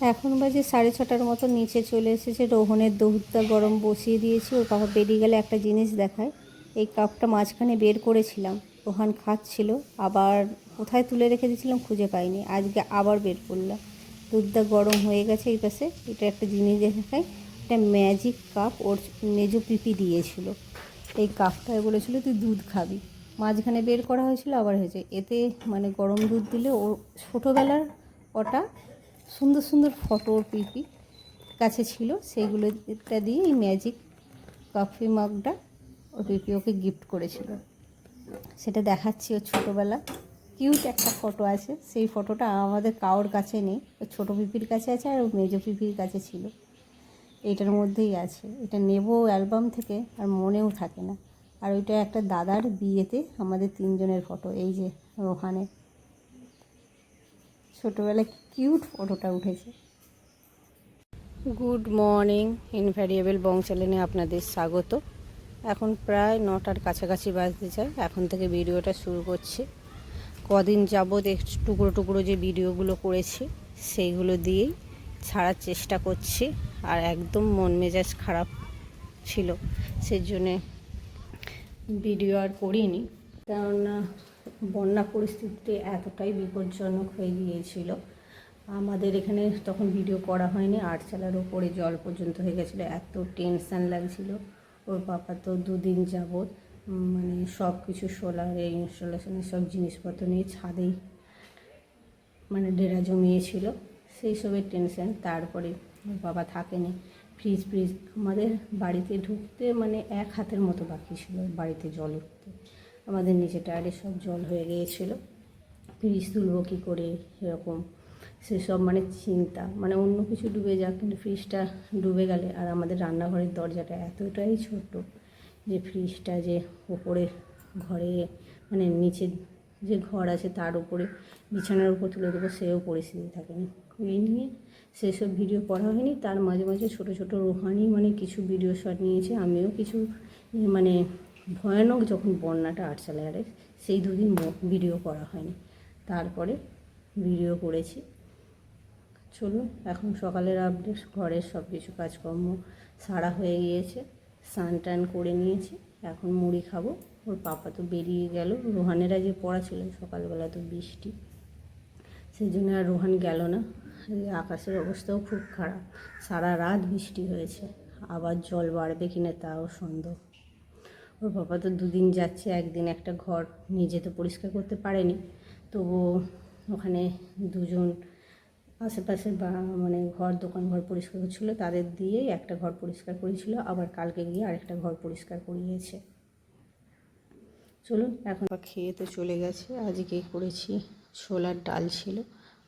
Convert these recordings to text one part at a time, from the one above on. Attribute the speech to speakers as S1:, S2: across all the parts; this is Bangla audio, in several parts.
S1: এখন বাজে সাড়ে ছটার মতো, নিচে চলে এসেছে রোহনের দুধটা গরম বসিয়ে দিয়েছি, ওর বাবা বেরিয়ে গেলে একটা জিনিস দেখায়। এই কাপটা মাঝখানে বের করেছিলাম, রোহান খাচ্ছিল, আবার কোথায় তুলে রেখে দিয়েছিলাম খুঁজে পাইনি, আজকে আবার বের করলাম। দুধটা গরম হয়ে গেছে এই পাশে, এটা একটা জিনিস দেখায়, এটা ম্যাজিক কাপ, ওর মেজো পিপি দিয়েছিল। এই কাপটায় বলেছিল তুই দুধ খাবি। মাঝখানে বের করা হয়েছিল, আবার হয়েছে। এতে মানে গরম দুধ দিলে ও ছোটোবেলার ওটা সুন্দর সুন্দর ফটো ওর পিপি কাছে ছিল সেইগুলো এটা দিয়ে এই ম্যাজিক কফি মাগটা ওর পিপি ওকে গিফট করেছিল। সেটা দেখাচ্ছি ও ছোটোবেলা। কিউট একটা ফটো আছে, সেই ফটোটা আমাদের কারোর কাছে নেই, ওর ছোটো পিপির কাছে আছে আর ওর মেজো পিপির কাছে ছিল। এইটার মধ্যেই আছে। এটা নেব অ্যালবাম থেকে আর মনেও থাকে না। আর ওইটা একটা দাদার বিয়েতে আমাদের তিনজনের ফটো এই যে রোহানের। ছোটোবেলায় কিউট ফটোটা উঠেছে। গুড মর্নিং, ইনভ্যারিয়েবল বং চ্যানেলে আপনাদের স্বাগত। এখন প্রায় নটার কাছাকাছি বাজতে চাই এখন থেকে ভিডিওটা শুরু করছি। কদিন যাবৎ টুকরো টুকরো যে ভিডিওগুলো করেছি, সেইগুলো দিয়েই ছাড়ার চেষ্টা করছি, আর একদম মন মেজাজ খারাপ ছিল সেই জন্যে ভিডিও আর করিনি। কেননা বন্যা পরিস্থিতিতে এতটাই বিপজ্জনক হয়ে গিয়েছিল। আমাদের এখানে তখন ভিডিও করা হয়নি। আটচালার ওপরে জল পর্যন্ত হয়ে গেছিল। এত টেনশান লাগছিল। ওর পাপা তো দুদিন যাবৎ মানে সব কিছু সোলারে ইনস্টলেশনের সব জিনিসপত্র নিয়ে ছাদেই মানে ডেরা জমিয়েছিল। সেই সবের টেনশান তারপরে ওর বাবা থাকেনি। ফ্রিজ ফ্রিজ আমাদের বাড়িতে ঢুকতে মানে এক হাতের মতো বাকি ছিল। বাড়িতে জল আমাদের নিচে টায়ারে সব জল হয়ে গিয়েছিল। ফ্রিজ তুলবো কী করে, এরকম। সেসব মানে চিন্তা মানে অন্য কিছু ডুবে যাক, কিন্তু ফ্রিজটা ডুবে গেলে আর আমাদের রান্নাঘরের দরজাটা এতটাই ছোট যে ফ্রিজটা যে ওপরে ঘরে মানে নিচে যে ঘর আছে তার উপরে, বিছানার উপর তুলে দেবো, সেও পরিস্থিতি থাকেনি। এই নিয়ে সেসব ভিডিও করা হয়নি। তার মাঝে মাঝে ছোট ছোট রোহানি মানে কিছু ভিডিও শট নিয়েছে। আমিও কিছু মানে ভয়ানক যখন বন্যাটা আটচালারে সেই দুদিন ভিডিও করা হয়নি। তারপরে ভিডিও করেছি। চলুন, এখন সকালের আপডেট ঘরের সব কিছু কাজকর্ম সারা হয়ে গিয়েছে। স্নান টান করে নিয়েছি, এখন মুড়ি খাব। ওর পাপা তো বেরিয়ে গেল। রোহানেরা যে পড়া ছিল, সকালবেলা তো বৃষ্টি। সেই জন্য আর রোহান গেল না। আকাশের অবস্থাও খুব খারাপ। সারা রাত বৃষ্টি হয়েছে। আবার জল বাড়বে কিনা তাও সন্দেহ। ওর বাবা তো দুদিন যাচ্ছে, একদিন একটা ঘর নিজে তো পরিষ্কার করতে পারেনি। তবু ওখানে দুজন আশেপাশে বা মানে ঘর, দোকান ঘর পরিষ্কার করছিল, তাদের দিয়েই একটা ঘর পরিষ্কার করেছিল, আবার কালকে গিয়ে আরেকটা ঘর পরিষ্কার করিয়েছে। চলুন, এখন খেয়ে তো চলে গেছে, আজকে করেছি ছোলার ডাল ছিল,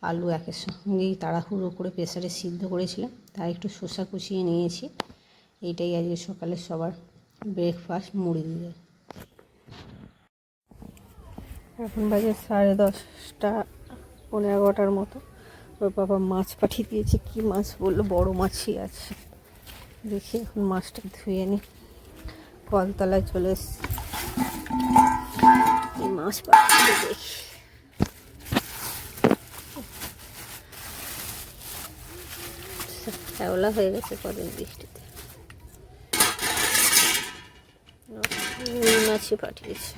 S1: আলু একের সঙ্গেই তাড়াহুড়ো করে প্রেসারে সিদ্ধ করেছিলাম, তাই একটু শসা কুচিয়ে নিয়েছি, এইটাই আজকে সকালে সবার ব্রেকফাস্ট মুড়ি দিয়ে। এখন বাজে সাড়ে দশটা পনেরো এগারোটার মতো। ওর বাবা মাছ পাঠিয়ে দিয়েছে। কি মাছ বলল? বড় মাছই আছে। দেখি এখন মাছটা ধুয়ে নিই কলতলায় চলে এসছি। এই মাছ পাঠিয়ে দেখি। হয়ে গেছে, কদিন বৃষ্টিতে। মাছই পাঠিয়েছে।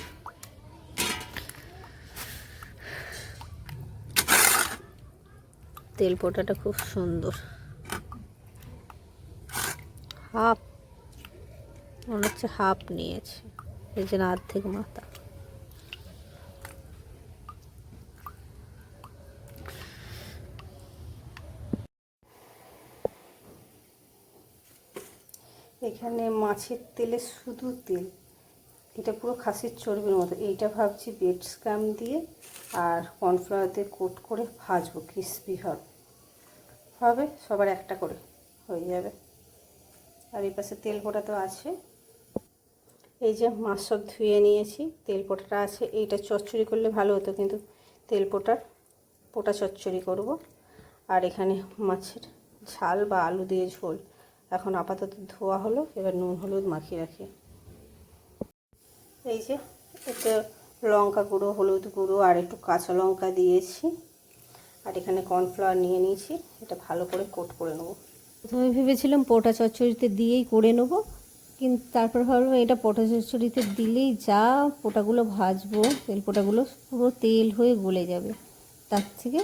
S1: তেল পোটাটা খুব সুন্দর। হাফ, মনে হচ্ছে হাফ নিয়েছে। এই জন্য অর্ধেক মাথা। এখানে মাছের তেলে শুধু তেল। এটা পুরো খাসির চর্বির মতো। এইটা ভাবছি বেড স্ক্যাম দিয়ে আর কর্নফ্লাওয়ার দিয়ে কোট করে ভাজবো, ক্রিসপি হবে। হবে, সবার একটা করে হয়ে যাবে। আর এই পাশে তেল পোটা তো আছে। এই যে মাছ সব ধুয়ে নিয়েছি, তেল পোটাটা আছে। এইটা চচ্চড়ি করলে ভালো হতো, কিন্তু তেল পোটার, পোটা চচ্চড়ি করব। আর এখানে মাছের ঝাল বা আলু দিয়ে ঝোল। এখন আপাতত ধোয়া হলো, এবার নুন, হলুদ মাখিয়ে রাখি। এই যে, এতে লঙ্কা গুঁড়ো, হলুদ গুঁড়ো আর একটু কাঁচা লঙ্কা দিয়েছি। আর এখানে কর্নফ্লাওয়ার নিয়ে নিয়েছি, এটা ভালো করে কোট করে নেব। প্রথমে ভেবেছিলাম পোটা চচ্চড়িতে দিয়েই করে নেব, কিন্তু তারপর ভাবলাম এটা পোটা চচ্চড়িতে দিলেই যা পোটাগুলো ভাজবো, তেল পোটাগুলো পুরো তেল হয়ে গলে যাবে। তার থেকে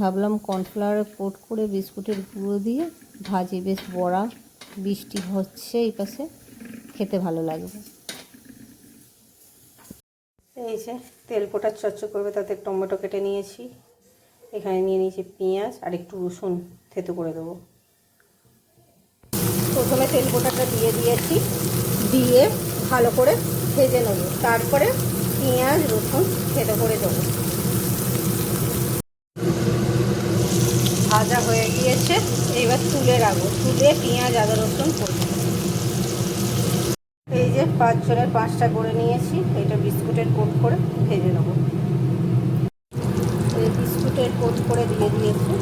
S1: ভাবলাম কর্নফ্লাওয়ার কোট করে বিস্কুটের গুঁড়ো দিয়ে ভাজি, বেশ বড়া বৃষ্টি হচ্ছে এই পাশে, খেতে ভালো লাগবে। এই তেল পোটার চচ্চড়ি করবে, তাতে টমেটো কেটে নিয়েছি। এখানে নিয়ে নিয়েছি পেঁয়াজ আর একটু রসুন থেতো করে দেবো। প্রথমে তেল পোটাটা দিয়ে দিয়েছি, দিয়ে ভালো করে ভেজে নেব। তারপরে পেঁয়াজ, রসুন থেতো করে দেবো। ভাজা হয়ে গিয়েছে এইবার তুলে রাখব। তুলে পেঁয়াজ, আদা, রসুন করব যে পাঁচ জনের পাঁচটা করে নিয়েছি, এটা বিস্কুটের কোট করে ভেজে নেব। বিস্কুটের কোট করে দিয়ে দিয়েছি।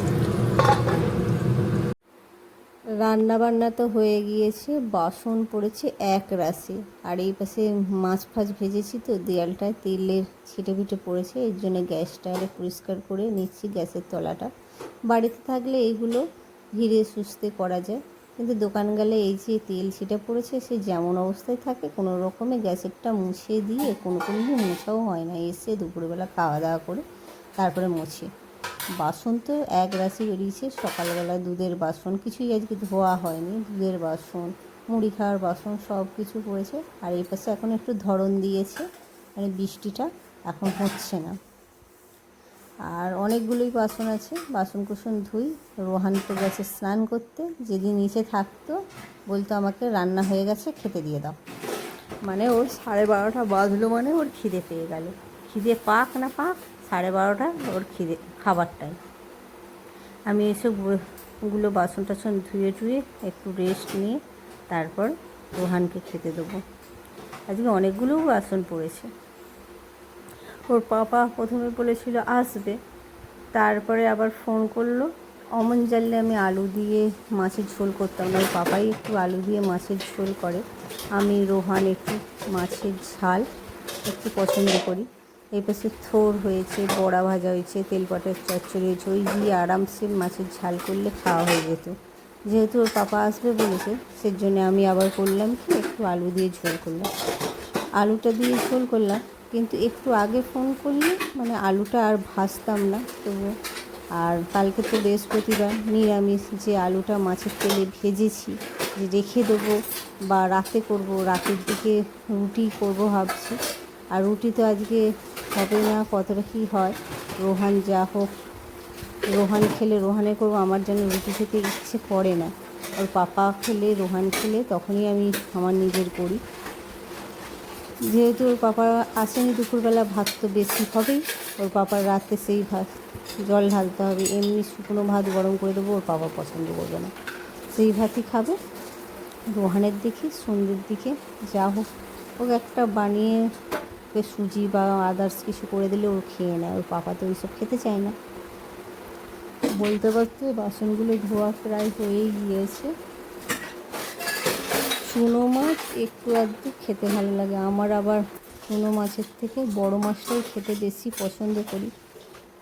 S1: রান্না বান্না তো হয়ে গিয়েছে, বাসন পড়েছে এক রাশি। আর এই পাশে মাছ ফাছ ভেজেছি তো, দেয়ালটায় তেলের ছিটে ফিটে পড়েছে, এর জন্য গ্যাসটা আরে পরিষ্কার করে নিচ্ছি গ্যাসের তলাটা। বাড়িতে থাকলে এইগুলো ধীরে সুস্থে করা যায়। কিন্তু দোকান গেলে এই যে তেল সেটা পড়েছে, সে যেমন অবস্থায় থাকে, কোনো রকমে গ্যাসেরটা মুছে দিয়ে কোনো কোনো দিন মোছাও হয় না। এসে দুপুরবেলা খাওয়া দাওয়া করে তারপরে মুছি। বাসন তো এক রাশি বেরিয়েছে সকালবেলা দুধের বাসন, কিছুই আজকে ধোয়া হয়নি। দুধের বাসন, মুড়ি খাওয়ার বাসন সব কিছু পড়েছে। আর এই পাশে এখন একটু ধরন দিয়েছে মানে বৃষ্টিটা এখন হচ্ছে না। আর অনেকগুলোই বাসন আছে। বাসন কুসন ধুই রোহান তো গেছে স্নান করতে। যেদিন নিচে থাকতো, বলতো আমাকে, রান্না হয়ে গেছে, খেতে দিয়ে দাও। মানে ওর সাড়ে বারোটা বাজলো মানে ওর খিদে পেয়ে গেল। খিদে পাক না পাক, সাড়ে বারোটা ওর খিদে খাবারটাই আমি এসবগুলো বাসন টাসন ধুয়ে টুয়ে একটু রেস্ট নিয়ে তারপর রোহানকে খেতে দেবো। আজকে অনেকগুলোও বাসন পড়েছে। ওর পাপা প্রথমে বলেছিল, আসবে। তারপরে আবার ফোন করল, অমন জানলে আমি আলু দিয়ে মাছের ঝোল করতাম। না ওর পাপাই একটু আলু দিয়ে মাছের ঝোল করে। আমি, রোহান একটু মাছের ঝাল একটু পছন্দ করি। এই পাশে থোর হয়েছে, বড়া ভাজা হয়েছে তেলপাটের চচ্চড়ি হয়েছে। ওই দিয়ে আরামসে মাছের ঝাল করলে খাওয়া হয়ে যেত। যেহেতু ওর পাপা আসবে বলেছে, সেজন্য আমি আবার করলাম কি, একটু আলু দিয়ে ঝোল করলাম। আলুটা দিয়ে ঝোল করলাম। কিন্তু একটু আগে ফোন করলে মানে আলুটা আর ভাজতাম না, তবু আর কালকে তো বৃহস্পতিবার, নিরামিষ যে আলুটা মাছের তেলে ভেজেছি, যে রেখে দেবো বা রাতে করব, রাতের দিকে রুটি করব ভাবছি। আর রুটি তো আজকে হবে না, কতটা কী হয়, রোহান যা হোক, রোহান খেলে রোহানে করব, আমার যেন রুটি খেতে ইচ্ছে করে না। ওর পাপা খেলে, রোহান খেলে, তখনই আমি আমার নিজের করি। যেহেতু ওর পাপা আসেনি দুপুরবেলা, ভাত তো বেশি হবেই। ওর পাপার রাতে সেই ভাত, জল ঢালতে হবে। এমনি শুকনো ভাত গরম করে দেবো, ওর পাপা পছন্দ করবে না। সেই ভাতই খাবে। রোহানের দিকে সন্ধ্যের দিকে, যা হোক। ওকে একটা বানিয়ে ওকে সুজি বা আদার্স কিছু করে দিলে ও খেয়ে নেয়। ওর পাপা তো ওইসব খেতে চায় না। বলতে বলতে বাসনগুলো ধোয়া প্রায় হয়েই গিয়েছে। চুনো মাছ একটু আধটু খেতে ভালো লাগে। আমার আবার চুনো মাছের থেকে বড় মাছটাই খেতে বেশি পছন্দ করি।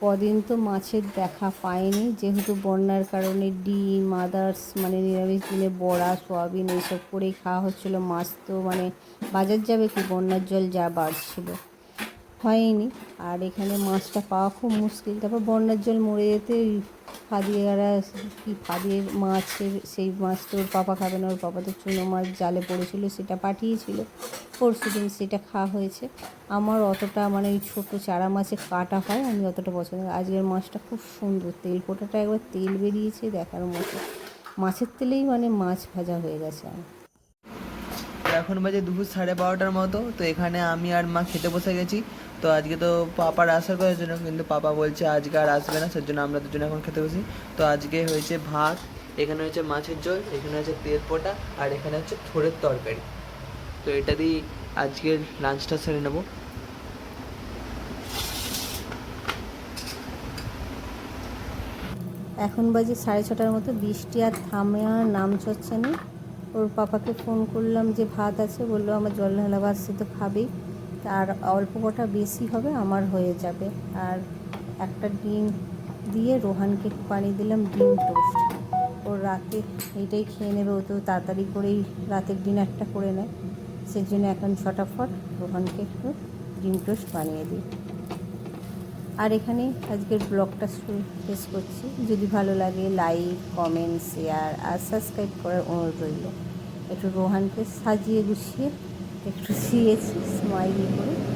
S1: কদিন তো মাছের দেখা পাইনি। যেহেতু বন্যার কারণে ডিম আদার্স মানে নিরামিষ দিনে বড়া, সোয়াবিন এইসব করেই খাওয়া হচ্ছিল। মাছ তো মানে বাজার যাবে কি? বন্যার জল যা বাড়ছিল। হয়নি। আর এখানে মাছটা পাওয়া খুব মুশকিল। তারপর বন্যার জল মরে যেতে ফাদিয়ারা কি ফাদিয়ে মাছের, সেই মাছ তো ওর পাপা খাবে না, ওর পাপা তো চুনো মাছ জালে পড়েছিল, সেটা পাঠিয়েছিল। পরশু দিন সেটা খাওয়া হয়েছে। আমার অতটা মানে ওই ছোটো চারা মাছে কাটা হয়, আমি অতটা পছন্দ করি। আজকের মাছটা খুব সুন্দর, তেল পোটাটা একবার তেল বেরিয়েছে দেখার মতো। মাছের তেলেই মানে মাছ ভাজা হয়ে গেছে আমার।
S2: এখন বাজে দুপুর সাড়ে বারোটার মতো, তো এখানে আমি আর মা খেতে বসে গেছি। তো আজকে তো পাপার আসার কথা জন্য কিন্তু পাপা বলছে আজকে আর আসবে না, সেজন্য আমরা দুজনে এখন খেতে বসি। তো আজকে হয়েছে ভাত, এখানে হয়েছে মাছের ঝোল, এখানে হচ্ছে তেল পোটা, আর এখানে হচ্ছে থোড়ের তরকারি। তো এটা দিয়ে আজকের লাঞ্চটা সেরে নেব।
S1: এখন বাজে সাড়ে ছটার মতো, বৃষ্টি আর থামে আর নাম চড়ছে না। ওর পাপাকে ফোন করলাম যে ভাত আছে, বলল আমার জল ঢালা ভাত সে তো খাবেই। আর অল্প কটা বেশি হবে, আমার হয়ে যাবে। আর একটা ডিম দিয়ে রোহানকে পানি দিলাম, ডিম টোস্ট। ওর রাতে এইটাই খেয়ে নেবে, ও তো তাড়াতাড়ি করেই রাতের ডিনারটা করে নেয়। সেই জন্য এখন ফটাফট রোহানকে একটু ডিম টোস্ট বানিয়ে দিই। আর এখানে আজকের ব্লগটা শেষ করছি। যদি ভালো লাগে, লাইক, কমেন্ট, শেয়ার আর সাবস্ক্রাইব করার অনুরোধ রইল। একটু রোহানকে সাজিয়ে গুছিয়ে একটু শুয়েছি স্মাইলি করে।